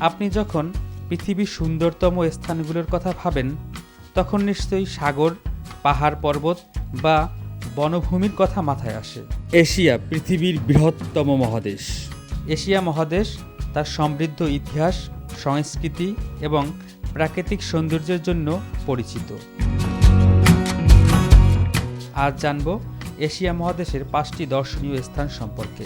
আপনি যখন পৃথিবীর সুন্দরতম স্থানগুলোর কথা ভাবেন তখন নিশ্চয়ই সাগর পাহাড় পর্বত বা বনভূমির কথা মাথায় আসে। এশিয়া পৃথিবীর বৃহত্তম মহাদেশ। এশিয়া মহাদেশ তার সমৃদ্ধ ইতিহাস সংস্কৃতি এবং প্রাকৃতিক সৌন্দর্যের জন্য পরিচিত। আজ জানব এশিয়া মহাদেশের পাঁচটি দর্শনীয় স্থান সম্পর্কে।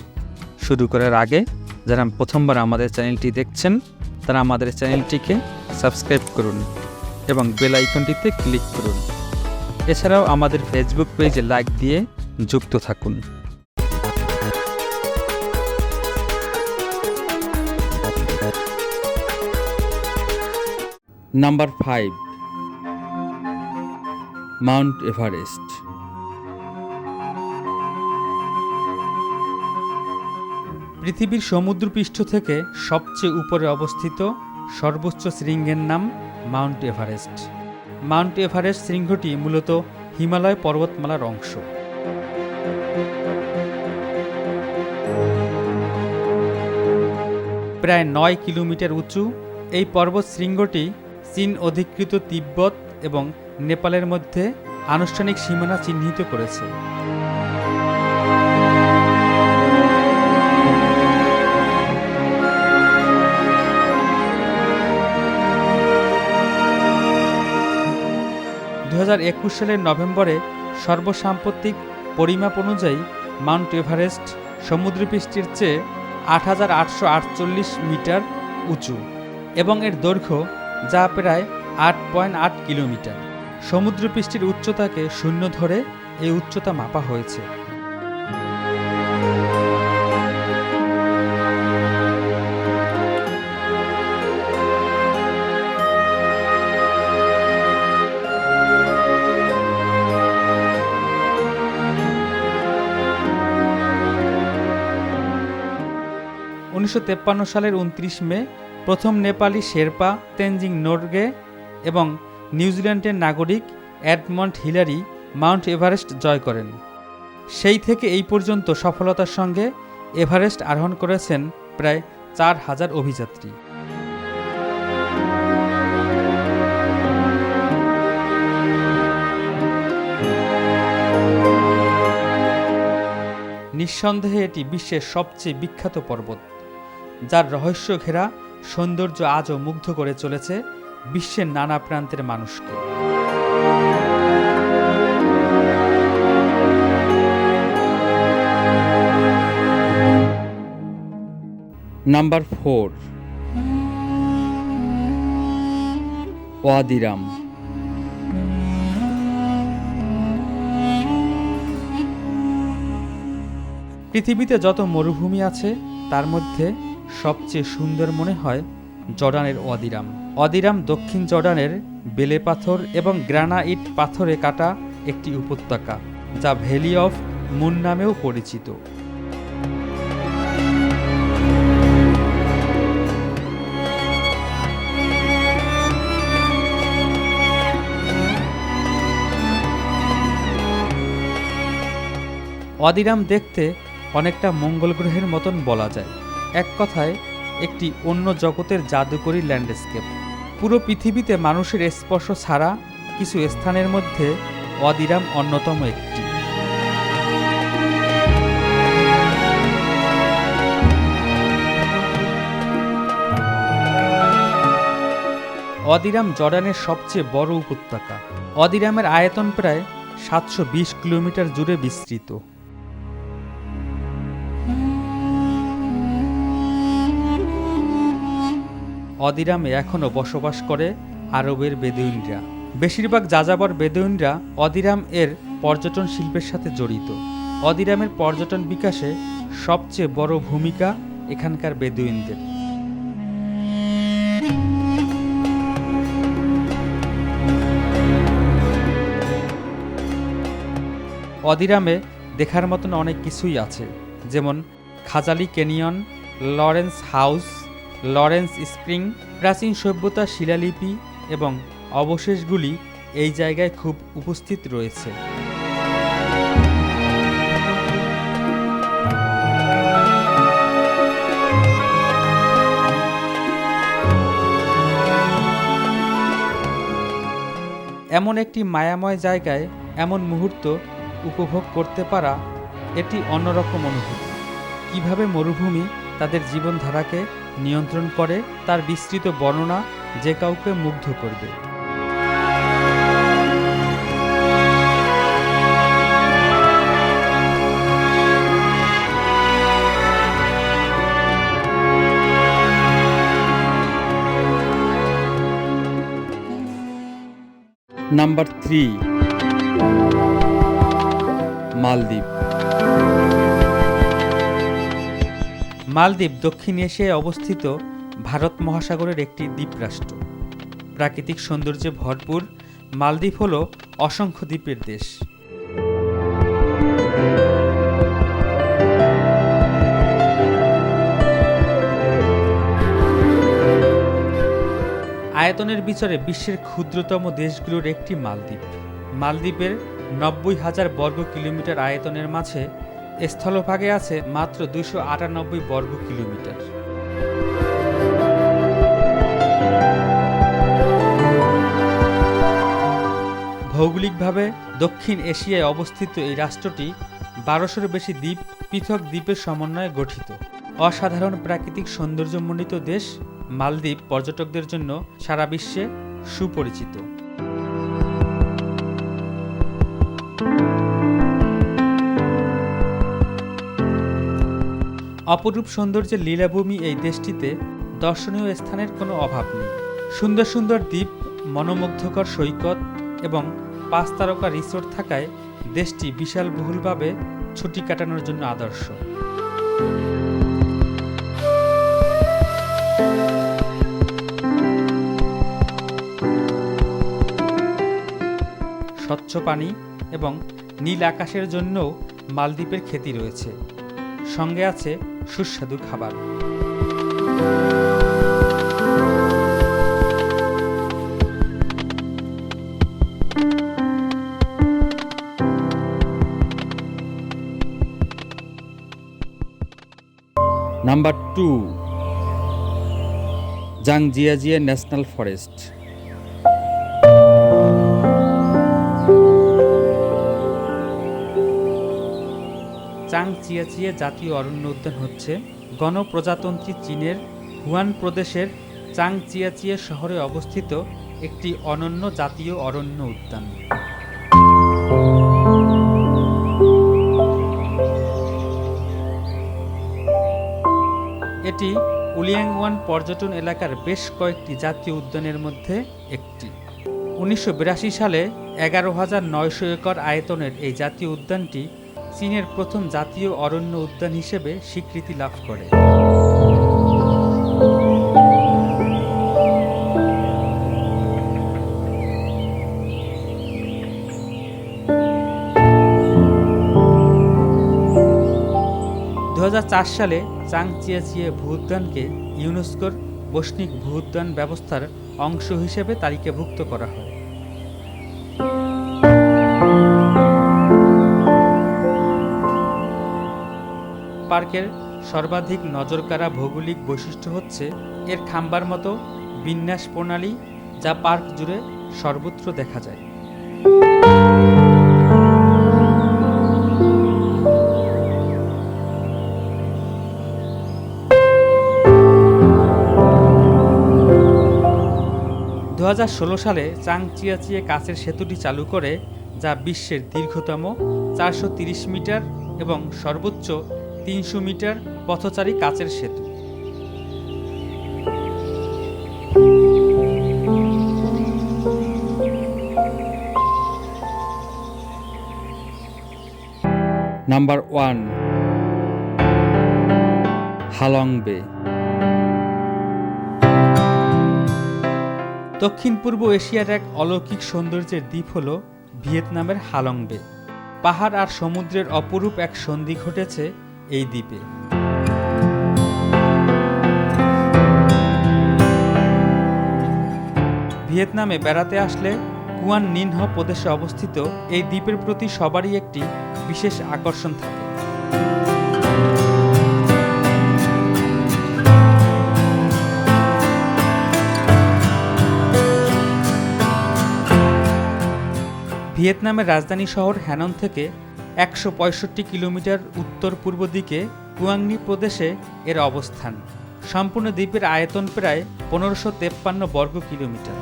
শুরু করার আগে যারা প্রথমবার আমাদের চ্যানেলটি দেখছেন তারা আমাদের চ্যানেলটিকে সাবস্ক্রাইব করুন এবং বেল আইকনটিতে ক্লিক করুন। এছাড়াও আমাদের ফেসবুক পেজে লাইক দিয়ে যুক্ত থাকুন। Number five, Mount Everest. পৃথিবীর সমুদ্রপৃষ্ঠ থেকে সবচেয়ে উপরে অবস্থিত সর্বোচ্চ শৃঙ্গের নাম মাউন্ট এভারেস্ট। মাউন্ট এভারেস্ট শৃঙ্গটি মূলত হিমালয় পর্বতমালার অংশ। প্রায় নয় কিলোমিটার উঁচু, এই পর্বত শৃঙ্গটি চীন অধিকৃত তিব্বত এবং নেপালের মধ্যে আনুষ্ঠানিক সীমানা চিহ্নিত করেছে। দু হাজার একুশ সালের নভেম্বরে সর্বসাম্প্রতিক পরিমাপ অনুযায়ী মাউন্ট এভারেস্ট সমুদ্রপৃষ্ঠের চেয়ে আট হাজার আটশো আটচল্লিশ মিটার উঁচু এবং এর দৈর্ঘ্য যা প্রায় আট পয়েন্ট আট কিলোমিটার। সমুদ্রপৃষ্ঠের উচ্চতাকে শূন্য ধরে এই উচ্চতা মাপা হয়েছে। উনিশশো সালের উনত্রিশ মে প্রথম নেপালি শেরপা তেনজিং নোরগে এবং নিউজিল্যান্ডের নাগরিক অ্যাডমন্ড হিলারি মাউন্ট এভারেস্ট জয় করেন। সেই থেকে এই পর্যন্ত সফলতার সঙ্গে এভারেস্ট আরোহণ করেছেন প্রায় চার হাজার অভিযাত্রী। নিঃসন্দেহে এটি বিশ্বের সবচেয়ে বিখ্যাত পর্বত। যার রহস্য ঘেরা সৌন্দর্য আজও মুগ্ধ করে চলেছে বিশ্বের নানা প্রান্তের মানুষকে। Number four. Wadi Rum. পৃথিবীতে যত মরুভূমি আছে, তার মধ্যে সবচেয়ে সুন্দর মনে হয় জর্ডানের অদিরাম। অদিরাম দক্ষিণ জর্ডানের বেলে পাথর এবং গ্রানাইট পাথরে কাটা একটি উপত্যকা, যা ভ্যালি অফ মুন নামেও পরিচিত। অদিরাম দেখতে অনেকটা মঙ্গল গ্রহের মতন বলা যায়। এক কথায়, একটি অন্য জগতের জাদুকরী ল্যান্ডস্কেপ। পুরো পৃথিবীতে মানুষের স্পর্শ ছাড়া কিছু স্থানের মধ্যে অদিরাম অন্যতম একটি। অদিরাম জর্ডানের সবচেয়ে বড় উপত্যকা। অদিরামের আয়তন প্রায় সাতশো বিশ কিলোমিটার জুড়ে বিস্তৃত। অদিরামে এখনও বসবাস করে আরবের বেদুইনরা। বেশিরভাগ যাযাবর বেদুইনরা অদিরাম এর পর্যটন শিল্পের সাথে জড়িত। অদিরামের পর্যটন বিকাশে সবচেয়ে বড় ভূমিকা এখানকার বেদুইনদের। অদিরামে দেখার মতন অনেক কিছুই আছে, যেমন Khazali canyon, Lawrence house Lawrence spring, প্রাচীন সভ্যতার শিলালিপি এবং অবশেষগুলি এই জায়গায় খুব উপস্থিত রয়েছে। এমন একটি মায়াময় জায়গায় এমন মুহূর্ত উপভোগ করতে পারা এটি অন্যরকম অনুভূতি। কীভাবে মরুভূমি তাদের জীবনধারাকে নিয়ন্ত্রণ করে তার বিস্তৃত বর্ণনা যে কাউকে মুগ্ধ করবে। নাম্বার থ্রি মালদ্বীপ। মালদ্বীপ দক্ষিণ এশিয়ায় অবস্থিত ভারত মহাসাগরের একটি দ্বীপরাষ্ট্র। প্রাকৃতিক সৌন্দর্যে ভরপুর, মালদ্বীপ হল অসংখ্য দ্বীপের দেশ। আয়তনের বিচারে বিশ্বের ক্ষুদ্রতম দেশগুলোর একটি মালদ্বীপ। মালদ্বীপের নব্বই হাজার বর্গ কিলোমিটার আয়তনের মাঝে স্থলভাগে আছে মাত্র দুইশো আটানব্বই বর্গ কিলোমিটার। ভৌগোলিকভাবে দক্ষিণ এশিয়ায় অবস্থিত এই রাষ্ট্রটি বারোশোর বেশি দ্বীপ, পৃথক দ্বীপের সমন্বয়ে গঠিত। অসাধারণ প্রাকৃতিক সৌন্দর্যমণ্ডিত দেশ মালদ্বীপ পর্যটকদের জন্য সারা বিশ্বে সুপরিচিত। অপরূপ সৌন্দর্যের লীলাভূমি এই দেশটিতে দর্শনীয় স্থানের কোনো অভাব নেই। সুন্দর সুন্দর দ্বীপ, মনোমুগ্ধকর সৈকত এবং পাঁচ তারকা রিসোর্ট থাকায় দেশটি বিশাল বহুলভাবে ছুটি কাটানোর জন্য আদর্শ। স্বচ্ছ পানি এবং নীল আকাশের জন্যও মালদ্বীপের খ্যাতি রয়েছে। সঙ্গে আছে সুস্বাদু খাবার। Number two Zhangjiajie national forest. Zhangjiajie জাতীয় অরণ্য উদ্যান হচ্ছে গণপ্রজাতন্ত্রী চীনের হুয়ান প্রদেশের চাং চিয়াচিয়া শহরে অবস্থিত একটি অনন্য জাতীয় অরণ্য উদ্যান। এটি উলিয়াংওয়ান পর্যটন এলাকার বেশ কয়েকটি জাতীয় উদ্যানের মধ্যে একটি। উনিশশো বিরাশি সালে এগারো হাজার নয়শো একর আয়তনের এই জাতীয় উদ্যানটি চীনের প্রথম জাতীয় অরণ্য উদ্যান হিসেবে স্বীকৃতি লাভ করে। দু হাজার চার সালে চাংচিয়াচিয়া ভূউদ্যানকে ইউনেস্কোর বৈষ্ণিক ভূউদ্যান ব্যবস্থার অংশ হিসেবে তালিকাভুক্ত করা হয়। পার্কের সর্বাধিক নজরকাড়া ভৌগোলিক বৈশিষ্ট্য হচ্ছে এর খাম্বার মতো বিন্যাস প্রণালী যা পার্ক জুড়ে সর্বত্র দেখা যায়। দু হাজার ষোলো সালে চাং চাংচিয়াচিয়ে কাছের সেতুটি চালু করে, যা বিশ্বের দীর্ঘতম চারশো মিটার এবং সর্বোচ্চ তিনশো মিটার পথচারী কাচের সেতু। নাম্বার ওয়ান হালং বে দক্ষিণ পূর্ব এশিয়ার এক অলৌকিক সৌন্দর্যের দ্বীপ হল ভিয়েতনামের হালং বে। পাহাড় আর সমুদ্রের অপরূপ এক সন্ধি ঘটেছে এই দ্বীপে। ভিয়েতনামে বেড়াতে আসলে কুয়ান নিনহ প্রদেশে অবস্থিত এই দ্বীপের প্রতি সবারই একটি বিশেষ আকর্ষণ থাকে। ভিয়েতনামের রাজধানী শহর হ্যানন থেকে একশো পঁয়ষট্টি কিলোমিটার উত্তর পূর্ব দিকে কুয়াংনি প্রদেশে এর অবস্থান। সম্পূর্ণ দ্বীপের আয়তন প্রায় পনেরোশো তেপ্পান্ন বর্গ কিলোমিটার।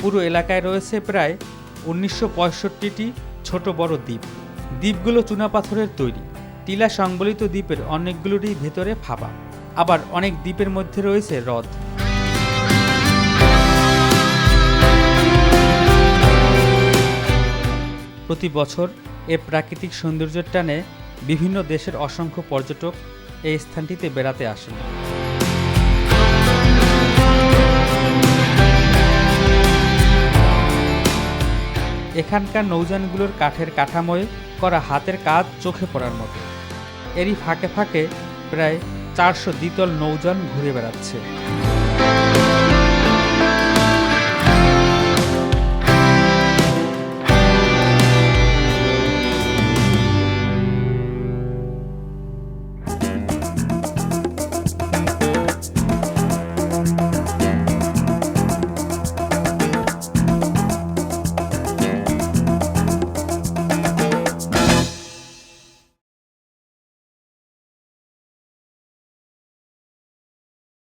পুরো এলাকায় রয়েছে প্রায় উনিশশো পঁয়ষট্টিটি ছোট বড় দ্বীপ। দ্বীপগুলো চুনাপাথরের তৈরি। টিলা সংবলিত দ্বীপের অনেকগুলোরই ভেতরে ফাঁপা। আবার অনেক দ্বীপের মধ্যে রয়েছে হ্রদ। প্রতি বছর এ প্রাকৃতিক সৌন্দর্যের টানে বিভিন্ন দেশের অসংখ্য পর্যটক এই স্থানটিতে বেড়াতে আসেন। এখানকার নৌযানগুলোর কাঠের কাঠামোয় করা হাতের কাজ চোখে পড়ার মতো। এরই ফাঁকে ফাঁকে প্রায় চারশো দ্বিতল নৌযান ঘুরে বেড়াচ্ছে।